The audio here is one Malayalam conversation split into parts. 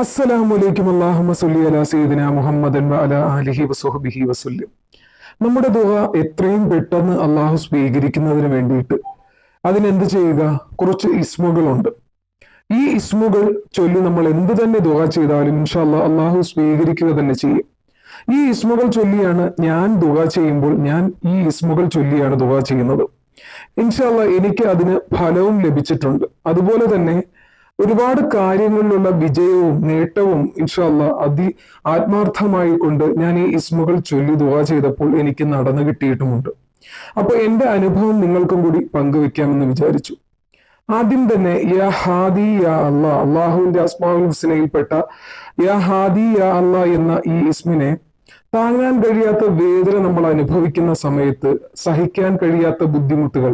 അസ്സലാമു അലൈക്കും. അല്ലാഹുമ്മ സല്ലി അലാ ആലിഹി നമ്മുടെ ദുഹ എത്രയും പെട്ടെന്ന് അള്ളാഹു സ്വീകരിക്കുന്നതിന് വേണ്ടിയിട്ട് അതിനെന്ത് ചെയ്യുക? കുറച്ച് ഇസ്മുകളുണ്ട്. ഈ ഇസ്മുകൾ ചൊല്ലി നമ്മൾ എന്ത് തന്നെ ദുഹ ചെയ്താലും ഇൻഷാല്ല അള്ളാഹു സ്വീകരിക്കുക തന്നെ ചെയ്യും. ഈ ഇസ്മുകൾ ചൊല്ലിയാണ് ഞാൻ ദുഹ ചെയ്യുമ്പോൾ ഞാൻ ഈ ഇസ്മുകൾ ചൊല്ലിയാണ് ദുഹ ചെയ്യുന്നത്. ഇൻഷാല്ല എനിക്ക് അതിന് ഫലവും ലഭിച്ചിട്ടുണ്ട്. അതുപോലെ തന്നെ ഒരുപാട് കാര്യങ്ങളിലുള്ള വിജയവും നേട്ടവും ഇൻഷല്ല അതി ആത്മാർത്ഥമായി കൊണ്ട് ഞാൻ ഈ ഇസ്മുകൾ ചൊല്ലി ദുവാ ചെയ്തപ്പോൾ എനിക്ക് നടന്നു കിട്ടിയിട്ടുമുണ്ട്. അപ്പൊ എന്റെ അനുഭവം നിങ്ങൾക്കും കൂടി പങ്കുവെക്കാമെന്ന് വിചാരിച്ചു. ആദ്യം തന്നെ യാ ഹാദി യാ അള്ളാ അള്ളാഹുവിന്റെ അസ്മാഉൽ ഹുസ്നയിൽപ്പെട്ട യാ ഹാദി യാ അള്ളാ എന്ന ഈ ഇസ്മിനെ താങ്ങാൻ കഴിയാത്ത വേദന നമ്മൾ അനുഭവിക്കുന്ന സമയത്ത് സഹിക്കാൻ കഴിയാത്ത ബുദ്ധിമുട്ടുകൾ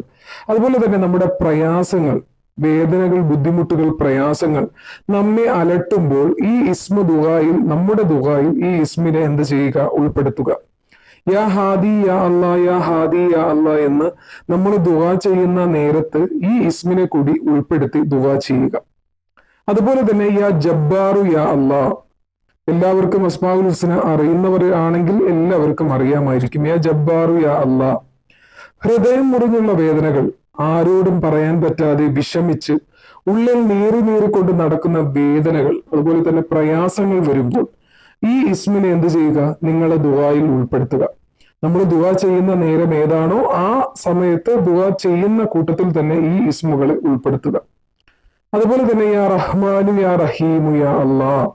അതുപോലെ തന്നെ നമ്മുടെ പ്രയാസങ്ങൾ വേദനകൾ ബുദ്ധിമുട്ടുകൾ പ്രയാസങ്ങൾ നമ്മെ അലട്ടുമ്പോൾ ഈ ഇസ്മ ദുഹായിൽ നമ്മുടെ ദുഹായിൽ ഈ ഇസ്മിനെ എന്ത് ചെയ്യുക? ഉൾപ്പെടുത്തുക. യാ ഹാദി യാ അല്ലാ യാ ഹാദി യാ അല്ലാ എന്ന് നമ്മൾ ദുവാ ചെയ്യുന്ന നേരത്ത് ഈ ഇസ്മിനെ കൂടി ഉൾപ്പെടുത്തി ദുവാ ചെയ്യുക. അതുപോലെ തന്നെ യാ ജബ്ബാറു യാ അല്ലാ എല്ലാവർക്കും അസ്മാഉൽ ഹുസ്ന അറിയുന്നവർ ആണെങ്കിൽ എല്ലാവർക്കും അറിയാമായിരിക്കും. യാ ജബ്ബാറു യാ അല്ലാ ഹൃദയം മുറിഞ്ഞുള്ള വേദനകൾ ആരോടും പറയാൻ പറ്റാതെ വിഷമിച്ച് ഉള്ളിൽ നേറി നേറിക്കൊണ്ട് നടക്കുന്ന വേദനകൾ അതുപോലെ തന്നെ പ്രയാസങ്ങൾ വരുമ്പോൾ ഈ ഇസ്മിനെ എന്ത് ചെയ്യുക? നിങ്ങളെ ദുവായിൽ ഉൾപ്പെടുത്തുക. നമ്മൾ ദുവ ചെയ്യുന്ന നേരം ഏതാണോ ആ സമയത്ത് ദുവ ചെയ്യുന്ന കൂട്ടത്തിൽ തന്നെ ഈ ഇസ്മുകളെ ഉൾപ്പെടുത്തുക. അതുപോലെ തന്നെ യാ റഹ്മാനു യാ റഹീമു യാ അള്ളാ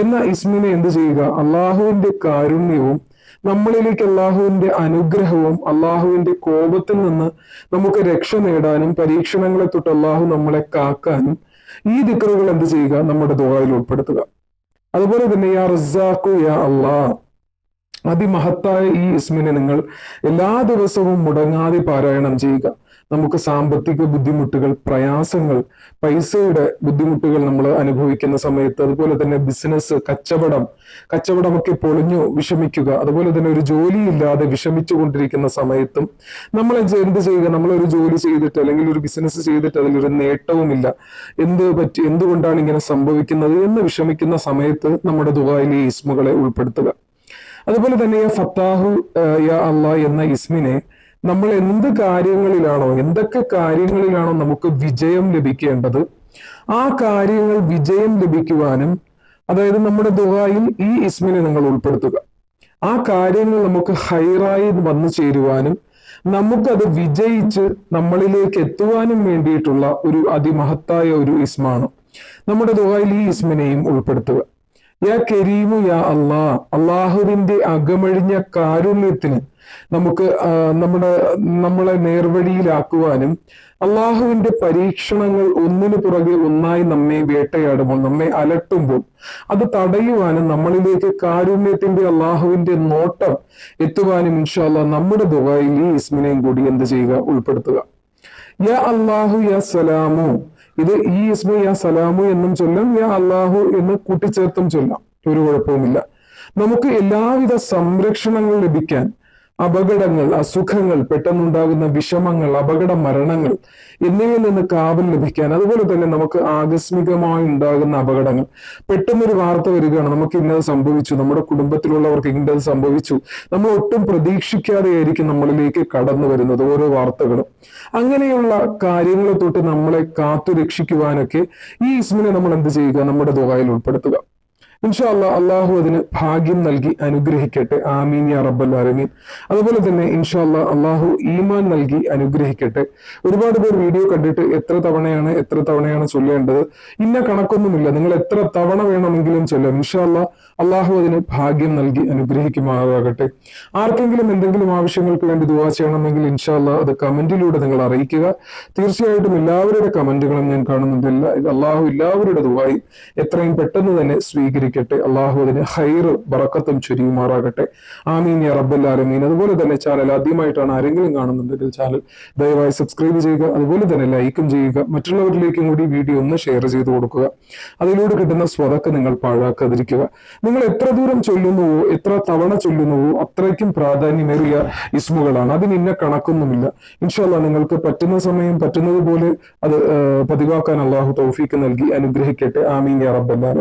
എന്ന ഇസ്മിനെ എന്ത് ചെയ്യുക? അള്ളാഹുവിന്റെ കാരുണ്യവും നമ്മളിലേക്ക് അള്ളാഹുവിന്റെ അനുഗ്രഹവും അള്ളാഹുവിന്റെ കോപത്തിൽ നിന്ന് നമുക്ക് രക്ഷ നേടാനും പരീക്ഷണങ്ങളെ തൊട്ട് അള്ളാഹു നമ്മളെ കാക്കാനും ഈ ദിക്കറുകൾ എന്ത് ചെയ്യുക? നമ്മുടെ ദുബായിൽ ഉൾപ്പെടുത്തുക. അതുപോലെ തന്നെ യാ റസാഖു യാ അള്ളാ അതിമഹത്തായ ഈ ഇസ്മിനെ നിങ്ങൾ എല്ലാ ദിവസവും മുടങ്ങാതെ പാരായണം ചെയ്യുക. നമുക്ക് സാമ്പത്തിക ബുദ്ധിമുട്ടുകൾ പ്രയാസങ്ങൾ പൈസയുടെ ബുദ്ധിമുട്ടുകൾ നമ്മൾ അനുഭവിക്കുന്ന സമയത്ത് അതുപോലെ തന്നെ ബിസിനസ് കച്ചവടം കച്ചവടമൊക്കെ പൊളിഞ്ഞു വിഷമിക്കുക അതുപോലെ തന്നെ ഒരു ജോലിയില്ലാതെ വിഷമിച്ചു കൊണ്ടിരിക്കുന്ന സമയത്തും നമ്മൾ എന്ത് ചെയ്യുക? നമ്മൾ ഒരു ജോലി ചെയ്തിട്ട് അല്ലെങ്കിൽ ഒരു ബിസിനസ് ചെയ്തിട്ട് അതിലൊരു നേട്ടവുമില്ല. എന്ത് പറ്റി? എന്തുകൊണ്ടാണ് ഇങ്ങനെ സംഭവിക്കുന്നത് എന്ന് വിഷമിക്കുന്ന സമയത്ത് നമ്മുടെ ദുബായിലെ ഇസ്മുകളെ ഉൾപ്പെടുത്തുക. അതുപോലെ തന്നെ യാ ഫത്താഹു യാ അള്ളാ എന്ന ഇസ്മിനെ നമ്മൾ എന്ത് കാര്യങ്ങളിലാണോ എന്തൊക്കെ കാര്യങ്ങളിലാണോ നമുക്ക് വിജയം ലഭിക്കേണ്ടത് ആ കാര്യങ്ങൾ വിജയം ലഭിക്കുവാനും അതായത് നമ്മുടെ ദുഹായിൽ ഈ ഇസ്മിനെ നിങ്ങൾ ഉൾപ്പെടുത്തുക. ആ കാര്യങ്ങൾ നമുക്ക് ഹൈറായി വന്നു ചേരുവാനും നമുക്കത് വിജയിച്ച് നമ്മളിലേക്ക് എത്തുവാനും വേണ്ടിയിട്ടുള്ള ഒരു അതിമഹത്തായ ഒരു ഇസ്മാണ്. നമ്മുടെ ദുഹായിൽ ഈ ഇസ്മിനെയും ഉൾപ്പെടുത്തുക. യാ കരീമു യാ അള്ളാ അള്ളാഹുവിന്റെ അകമഴിഞ്ഞ കാരുണ്യത്തിന് നമുക്ക് നമ്മുടെ നമ്മളെ നേർവഴിയിലാക്കുവാനും അള്ളാഹുവിന്റെ പരീക്ഷണങ്ങൾ ഒന്നിനു പുറകെ ഒന്നായി നമ്മെ വേട്ടയാടുമ്പോൾ നമ്മെ അലട്ടുമ്പോൾ അത് തടയുവാനും നമ്മളിലേക്ക് കാരുണ്യത്തിന്റെ അള്ളാഹുവിന്റെ നോട്ടം എത്തുവാനും ഇൻഷാല്ല നമ്മുടെ ദുബായിൽ ഈ ഇസ്മിനെയും കൂടി എന്ത് ചെയ്യുക? ഉൾപ്പെടുത്തുക. യാ അള്ളാഹു യാ സലാമു. ഇത് ഈ ഇസ്മു യാ സലാമു എന്നും ചൊല്ലാം യാ അള്ളാഹു എന്ന് കൂട്ടിച്ചേർത്തും ചൊല്ലാം. ഒരു കുഴപ്പവുമില്ല. നമുക്ക് എല്ലാവിധ സംരക്ഷണങ്ങൾ ലഭിക്കാൻ അപകടങ്ങൾ അസുഖങ്ങൾ പെട്ടെന്നുണ്ടാകുന്ന വിഷമങ്ങൾ അപകട മരണങ്ങൾ എന്നിവയിൽ നിന്ന് കാവൽ ലഭിക്കാൻ അതുപോലെ തന്നെ നമുക്ക് ആകസ്മികമായി ഉണ്ടാകുന്ന അപകടങ്ങൾ. പെട്ടെന്നൊരു വാർത്ത വരികയാണ് നമുക്ക് ഇന്നത് സംഭവിച്ചു നമ്മുടെ കുടുംബത്തിലുള്ളവർക്ക് ഇന്നത് സംഭവിച്ചു. നമ്മൾ ഒട്ടും പ്രതീക്ഷിക്കാതെയായിരിക്കും നമ്മളിലേക്ക് കടന്നു വരുന്നത് ഓരോ വാർത്തകളും. അങ്ങനെയുള്ള കാര്യങ്ങളെ തൊട്ട് നമ്മളെ കാത്തു രക്ഷിക്കുവാനൊക്കെ ഈ ഇസ്മിനെ നമ്മൾ എന്ത് ചെയ്യുക? നമ്മുടെ ദുബായിൽ ഉൾപ്പെടുത്തുക. ഇൻഷാല്ല അള്ളാഹു അതിന് ഭാഗ്യം നൽകി അനുഗ്രഹിക്കട്ടെ. ആമീൻ യാ റബ്ബൽ ആലമീൻ. അതുപോലെ തന്നെ ഇൻഷാല്ല അള്ളാഹു ഈമാൻ നൽകി അനുഗ്രഹിക്കട്ടെ. ഒരുപാട് പേർ വീഡിയോ കണ്ടിട്ട് എത്ര തവണയാണ് എത്ര തവണയാണ് ചൊല്ലേണ്ടത്? ഇന്ന കണക്കൊന്നുമില്ല. നിങ്ങൾ എത്ര തവണ വേണമെങ്കിലും ചൊല്ലാം. ഇൻഷാല്ല അള്ളാഹു അതിന് ഭാഗ്യം നൽകി അനുഗ്രഹിക്കുമാറാകട്ടെ. ആർക്കെങ്കിലും എന്തെങ്കിലും ആവശ്യങ്ങൾക്ക് വേണ്ടി ദുവാ ചെയ്യണമെങ്കിൽ ഇൻഷാല്ല അത് കമന്റിലൂടെ നിങ്ങൾ അറിയിക്കുക. തീർച്ചയായിട്ടും എല്ലാവരുടെ കമന്റുകളും ഞാൻ കാണുന്നുണ്ട് അള്ളാഹു എല്ലാവരുടെ ദുവായും എത്രയും പെട്ടെന്ന് തന്നെ സ്വീകരിക്കും. സ്വീകരിക്കട്ടെ അള്ളാഹു അതിന് ബറക്കത്തും ചുരിയുമാറാകട്ടെ. ആമീൻ യാ റബ്ബല്ലാലമീൻ അതുപോലെ തന്നെ ചാനൽ ആദ്യമായിട്ടാണ് ആരെങ്കിലും കാണുന്നുണ്ടെങ്കിൽ ചാനൽ ദയവായി സബ്സ്ക്രൈബ് ചെയ്യുക അതുപോലെ തന്നെ ലൈക്കും ചെയ്യുക മറ്റുള്ളവരിലേക്കും കൂടി വീഡിയോ ഒന്ന് ഷെയർ ചെയ്ത് കൊടുക്കുക. അതിലൂടെ കിട്ടുന്ന സ്വതക്ക് നിങ്ങൾ പാഴാക്കാതിരിക്കുക. നിങ്ങൾ എത്ര ദൂരം ചൊല്ലുന്നുവോ എത്ര തവണ ചൊല്ലുന്നുവോ അത്രയ്ക്കും പ്രാധാന്യമേറിയ ഇസ്മുകളാണ്. അതിന് ഇന്ന കണക്കൊന്നുമില്ല. ഇൻഷാല്ല നിങ്ങൾക്ക് പറ്റുന്ന സമയം പറ്റുന്നത് പോലെ അത് പതിവാക്കാൻ അള്ളാഹു തൗഫീക്ക് നൽകി അനുഗ്രഹിക്കട്ടെ. ആമീൻ യാ റബ്ബല്ലാലം